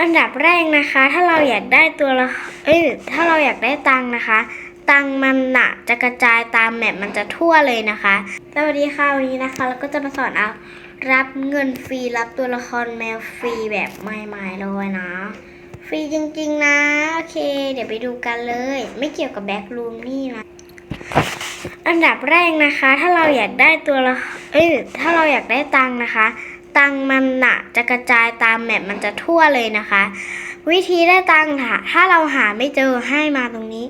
อันดับแรกนะคะ ถ้าเราอยากได้ตัวละเอ้ยถ้าเราอยากได้ตังนะคะ ตังมันหนะจะกระจายตามแมปมันจะทั่วเลยนะคะสวัสดีค่ะวันนี้นะคะเราก็จะมาสอนเอารับเงินฟรีรับตัวละครแมวฟรีแบบใหม่ๆเลยนะ ฟรีจริงๆนะโอเค เดี๋ยวไปดูกันเลย ไม่เกี่ยวกับแบ็กรูมนี่นะอันดับแรกนะคะ ถ้าเราอยากได้ตัวละเอ้ยถ้าเราอยากได้ตังนะคะ ตังมันหนะจะกระจายตามแมปมันจะทั่วเลยนะคะ วิธีได้ตังค่ะ ถ้าเราหาไม่เจอให้มาตรงนี้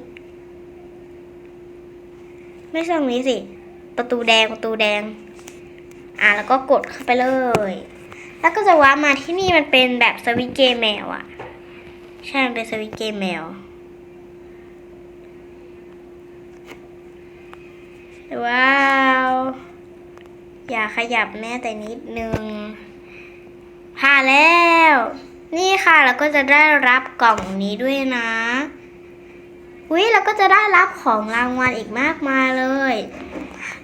ไม่ใช่ตรงนี้สิ ประตูแดงประตูแดง อะแล้วก็กดเข้าไปเลย แล้วก็จะว้ามาที่นี่มันเป็นแบบสวิตเกมแมวอะใช่มันเป็นสวิตเกมแมวว้าว อย่าขยับแม้แต่นิดนึงผ่านแล้ว นี่ค่ะเราก็จะได้รับกล่องนี้ด้วยนะวิเราก็จะได้รับของรางวัลอีกมากมายเลย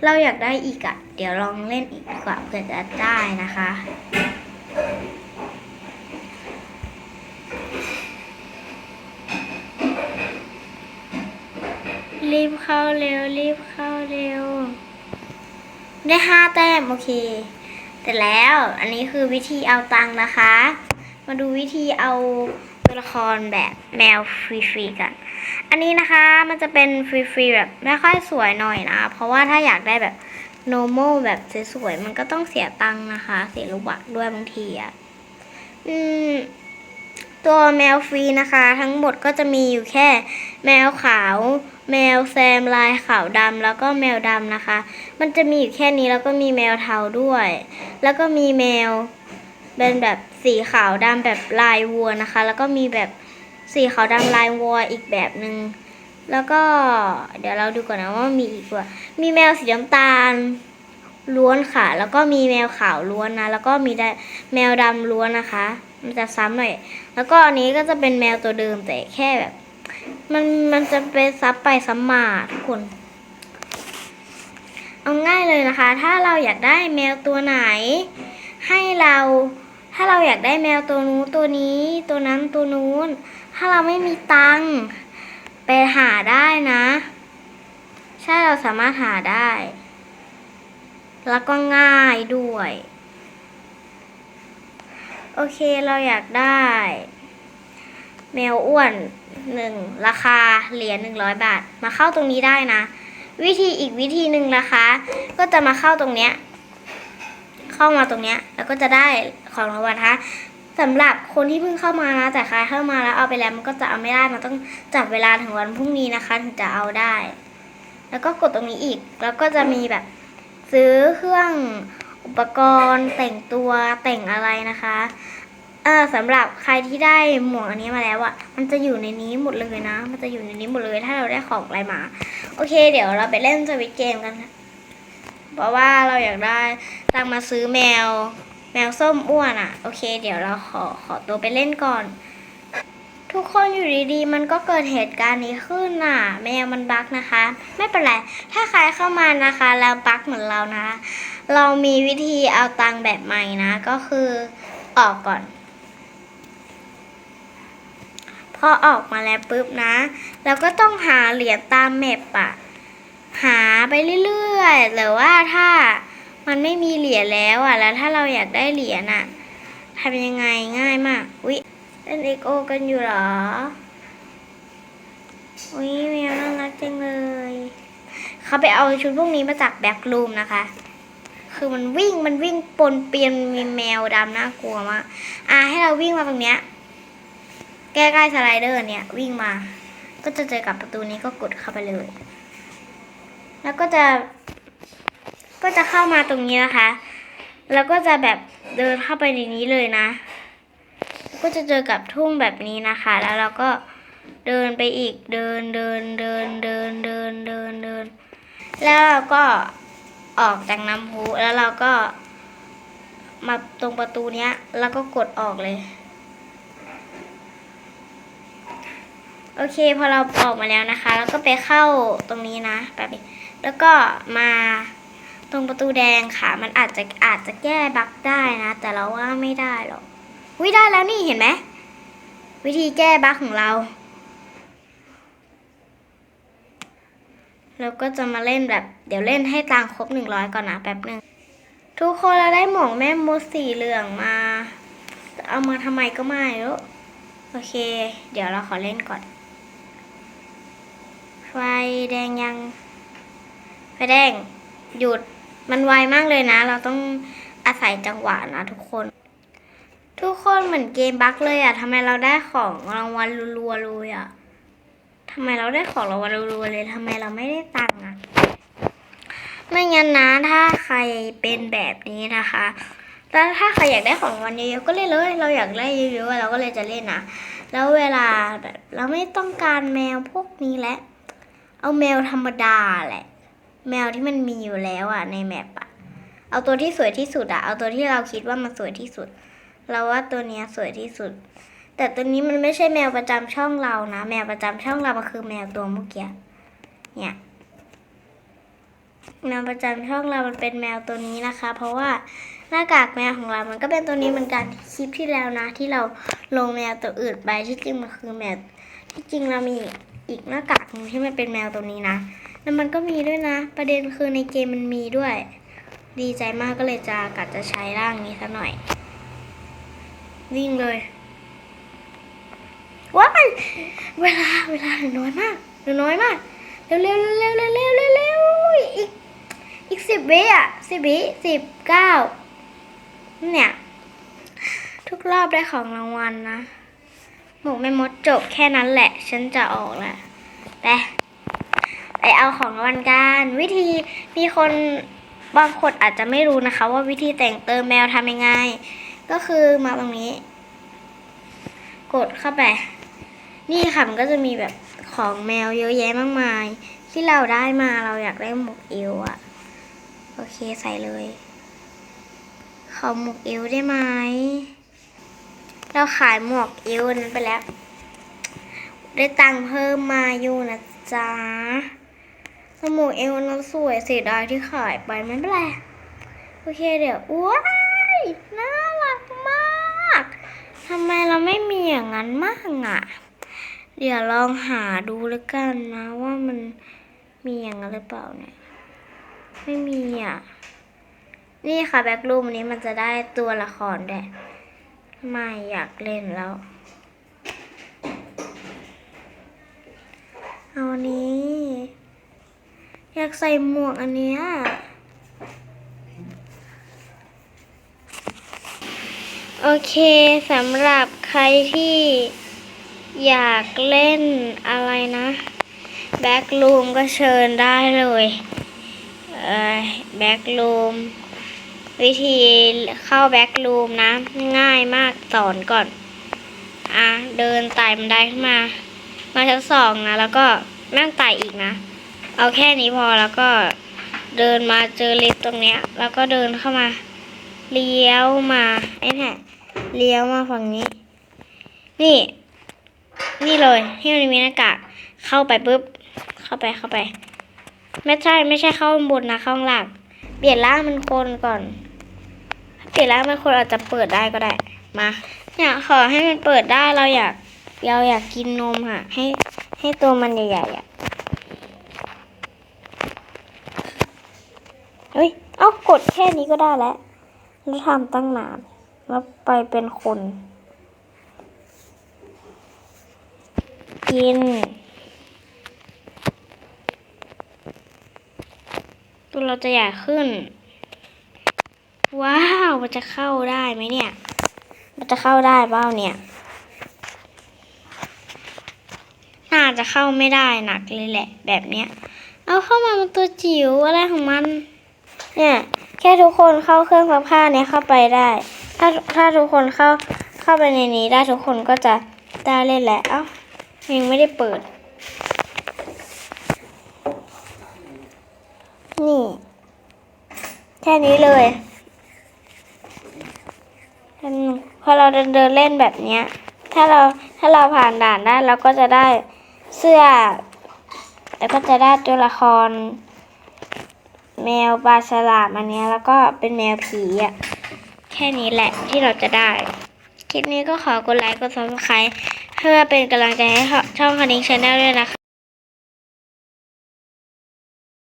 เราอยากได้อีกอะ่ะ เดี๋ยวลองเล่นอีกดีกว่าเผื่อจะได้นะคะ รีบเข้าเร็ว รีบเข้าเร็ว ได้ห้าแต้มโอเค แต่แล้วอันนี้คือวิธีเอาตังค์นะคะ มาดูวิธีเอาตัวละครแบบแมวฟรีๆกัน อันนี้นะคะมันจะเป็นฟรีๆแบบไม่ค่อยสวยหน่อยนะ เพราะว่าถ้าอยากได้แบบ normal แบบสวยๆมันก็ต้องเสียตังค์นะคะ เสียลูกบาทด้วยบางทีอะ่ะอืม ตัวแมวฟรีนะคะ ทั้งหมดก็จะมีอยู่แค่ แมวขาว แมวแซมลายขาวดำแล้วก็แมวดำนะคะ มันจะมีอยู่แค่นี้แล้วก็มีแมวเทาด้วย แล้วก็มีแมวเป็นแบบสีขาวดำแบบลายวัวนะคะ แล้วก็มีแบบสีขาวดำลายวัวอีกแบบหนึ่งแล้วก็เดี๋ยวเราดูก่อนนะว่ามีอีกว่า มีแมวสีน้ำตาลล้วนค่ะ แล้วก็มีแมวขาวล้วนนะ แล้วก็มีแมวดำล้วนนะคะ มันจะซ้ำหน่อย แล้วก็อันนี้ก็จะเป็นแมวตัวเดิมแต่แค่แบบ มันมันจะเป็นซับไปซ้ำมาทุกคน เอาง่ายเลยนะคะ ถ้าเราอยากได้แมวตัวไหน ให้เรา ถ้าเราอยากได้แมวตัวนู้นตัวนี้ ตัวนั้นตัวนู้น ถ้าเราไม่มีตังค์ไปหาได้นะ ใช่เราสามารถหาได้ แล้วก็ง่ายด้วย โอเคเราอยากได้ แมวอ้วนหนึ่งราคาเหรียญหนึ่งร้อยบาท มาเข้าตรงนี้ได้นะ วิธีอีกวิธีหนึ่งนะคะ ก็จะมาเข้าตรงเนี้ย เข้ามาตรงเนี้ย แล้วก็จะได้ของรางวัลนะคะสำหรับคนที่เพิ่งเข้ามานะแต่ใครเข้ามาแล้วเอาไปแล้วมันก็จะเอาไม่ได้มันต้องจับเวลาถึงวันพรุ่งนี้นะคะ ถึงจะเอาได้ แล้วก็กดตรงนี้อีก แล้วก็จะมีแบบซื้อเครื่อง อุปกรณ์แต่งตัวแต่งอะไรนะคะเออสำหรับใครที่ได้หมวกอันนี้มาแล้วอะ่ะมันจะอยู่ในนี้หมดเลยนะ มันจะอยู่ในนี้หมดเลยถ้าเราได้ของอะไรมา โอเค เดี๋ยวเราไปเล่นสวิตเกมกันค่ะเพราะว่าเราอยากได้ตังมาซื้อแมว แมวส้มอ้วนอะโอเค เดี๋ยวเราขอขอตัวไปเล่นก่อน ทุกคนอยู่ดีๆ มันก็เกิดเหตุการณ์นี้ขึ้นน่ะ แมวมันบั๊กนะคะ ไม่เป็นไร ถ้าใครเข้ามานะคะ แล้วบั๊กเหมือนเรานะ เรามีวิธีเอาตังค์แบบใหม่นะ ก็คือออกก่อน พอออกมาแล้วปุ๊บนะเราก็ต้องหาเหรียญตามแมปอะหาไปเรื่อยๆหรือว่าถ้ามันไม่มีเหรียญแล้วอะแล้วถ้าเราอยากได้เหรียญอะทำยังไงง่ายมากอุ๊ย เล่นเอ็กโอกันอยู่เหรออุ๊ยแมวน่ารักจังเลย เขาไปเอาชุดพวกนี้มาจากแบ็กรูมนะคะ คือมันวิ่งมันวิ่งปนเปียนมีแมวดำน่ากลัวมาก อะให้เราวิ่งมาตรงเนี้ยใกล้ๆสไลเดอร์เนี่ยวิ่งมา ก็จะเจอกับประตูนี้ก็กดเข้าไปเลย แล้วก็จะก็จะเข้ามาตรงนี้นะคะ แล้วก็จะแบบเดินเข้าไปในนี้เลยนะ ก็จะเจอกับทุ่งแบบนี้นะคะ แล้วเราก็เดินไปอีกเดินเดินเดินเดินเดินเดินเดิน แล้วเราก็ออกจากน้ำพุแล้วเราก็ มาตรงประตูเนี้ย แล้วก็กดออกเลย โอเคพอเราออกมาแล้วนะคะ แล้วก็ไปเข้าตรงนี้นะแบบนี้แล้วก็มาตรงประตูแดงค่ะ มันอาจจะอาจจะแก้บั๊กได้นะ แต่เราว่าไม่ได้หรอก วิได้แล้วนี่เห็นไหม วิธีแก้บั๊กของเราแล้วก็จะมาเล่นแบบ เดี๋ยวเล่นให้ตังค์ครบหนึ่งร้อยก่อนนะแป๊บหนึ่งทุกคนเราได้หมวกแม่มดสีเหลืองมา เอามาทำไมก็ไม่รู้โอเค เดี๋ยวเราขอเล่นก่อน ไฟแดงยัง ไฟแดง หยุด มันไวมากเลยนะ เราต้องอาศัยจังหวะนะทุกคน ทุกคนเหมือนเกมบั๊กเลยอะทำไมเราได้ของรางวัลรัวๆเลยอะทำไมเราได้ของรางวัลรัวๆเลยทำไมเราไม่ได้ตังค์อะไม่งั้นนะถ้าใครเป็นแบบนี้นะคะแล้วถ้าใครอยากได้ของรางวันเยอะๆก็เล่นเลย เราอยากได้เยอะๆเราก็เลยจะเล่นนะแล้วเวลาแบบเราไม่ต้องการแมวพวกนี้แล้วเอาแมวธรรมดาแหละ แมวที่มันมีอยู่แล้วอะในแมปอะเอาตัวที่สวยที่สุดอะเอาตัวที่เราคิดว่ามันสวยที่สุด เราว่าตัวเนี้ยสวยที่สุด แต่ตัวนี้มันไม่ใช่แมวประจำช่องเรานะ แมวประจำช่องเรามันคือแมวตัวเมื่อกี้เนี่ยแมวประจำช่องเรามันเป็นแมวตัวนี้นะคะ เพราะว่าหน้ากากแมวของเรา มันก็เป็นตัวนี้เหมือนกันคลิปที่แล้วนะ ที่เราลงแมวตัวอื่นไปที่จริงมันคือแมวที่จริงเรามีอีกหน้ากากหนึงที่มันเป็นแมวตัวนี้นะแล้วมันก็มีด้วยนะ ประเด็นคือในเกมมันมีด้วย ดีใจมากก็เลยจะกัดจะใช้ร่างนี้ซะหน่อย วิ่งเลยว้ายเวลาเวลาเหลือน้อยมากเหลือน้อยมาก เร็วเร็วเร็วเร็วเร็วเร็วเร็วอีกอีกสิบวิอะสิบวิสิบเก้าเนี่ย ทุกรอบได้ของรางวัลนะหมกไม่มดจบแค่นั้นแหละ ฉันจะออกแหละไปไปเอาของรางวัลกันวิธีมีคนบางคนอาจจะไม่รู้นะคะ ว่าวิธีแต่งเติมแมวทำยังไง ก็คือมาตรงนี้ กดเข้าไป นี่ค่ะมันก็จะมีแบบของแมวเยอะแยะมากมาย ที่เราได้มาเราอยากได้หมวกเอวอะโอเคใส่เลย ขอหมวกเอวได้ไหมเราขายหมวกเอวนั้นไปแล้ว ได้ตังค์เพิ่มมาอยู่นะจ๊ะแต่หมวกเอวนั้นสวยเสียดายที่ขายไปไม่เป็นไร โอเคเดี๋ยว ว้ายน่า ทำไมเราไม่มีอย่างนั้นมากอะ เดี๋ยวลองหาดูแล้วกันนะว่ามันมีอย่างนั้นหรือเปล่าเนี่ย ไม่มีอะ นี่ค่ะแบ็กรูมนี้มันจะได้ตัวละครด้วยไม่อยากเล่นแล้ว เอาอันนี้ อยากใส่หมวกอันเนี้ย โอเคสำหรับใครที่อยากเล่นอะไรนะแบ็กลูมก็เชิญได้เลยแบ็กลูมวิธีเข้าแบ็กลูมนะ ง่ายมากสอนก่อน อะ เดินไต่บันไดขึ้นมา มาชั้นสองนะ แล้วก็แม่งไต่อีกนะ เอาแค่นี้พอแล้วก็เดินมาเจอลิฟต์ตรงเนี้ย แล้วก็เดินเข้ามา เลี้ยวมาไอ้เนี่ย เลี้ยวมาฝั่งนี้ นี่ นี่เลยที่มันมีหน้ากากเข้าไปปุ๊บ เข้าไปเข้าไป ไม่ใช่ไม่ใช่เข้าบนนะเข้าข้างล่างเปลี่ยนร่างเป็นคนก่อน เปลี่ยนร่างเป็นคนอาจจะเปิดได้ก็ได้ มาเนี่ยขอให้มันเปิดได้เราอยากเราอยากกินนมค่ะ ให้ให้ตัวมันใหญ่ๆอะเฮ้ย เอากดแค่นี้ก็ได้แล้วแล้วทำตั้งนาน แล้วไปเป็นคน กิน ตัวเราจะใหญ่ขึ้น ว้าว มันจะเข้าได้ไหมเนี่ย มันจะเข้าได้เปล่าเนี่ย น่าจะเข้าไม่ได้หนักเลยแหละ แบบเนี้ย เอาเข้ามามันตัวจิ๋วอะไรของมัน เนี่ยแค่ทุกคนเข้าเครื่องซักผ้าเนี่ยเข้าไปได้ ถ้าถ้าทุกคนเข้าเข้าไปในนี้ได้ทุกคนก็จะได้เล่นแหละเอ้ายังไม่ได้เปิด นี่ แค่นี้เลยอืมพอเราเดินเดินเล่นแบบเนี้ย ถ้าเราถ้าเราผ่านด่านได้เราก็จะได้เสื้อ แล้วก็จะได้ตัวละคร แมวปลาฉลามอันนี้แล้วก็เป็นแมวผีอะ แค่นี้แหละที่เราจะได้ คลิปนี้ก็ขอกดไลค์กด subscribe เพื่อเป็นกำลังใจให้ช่องคณิ้งชาแนลด้วยนะคะ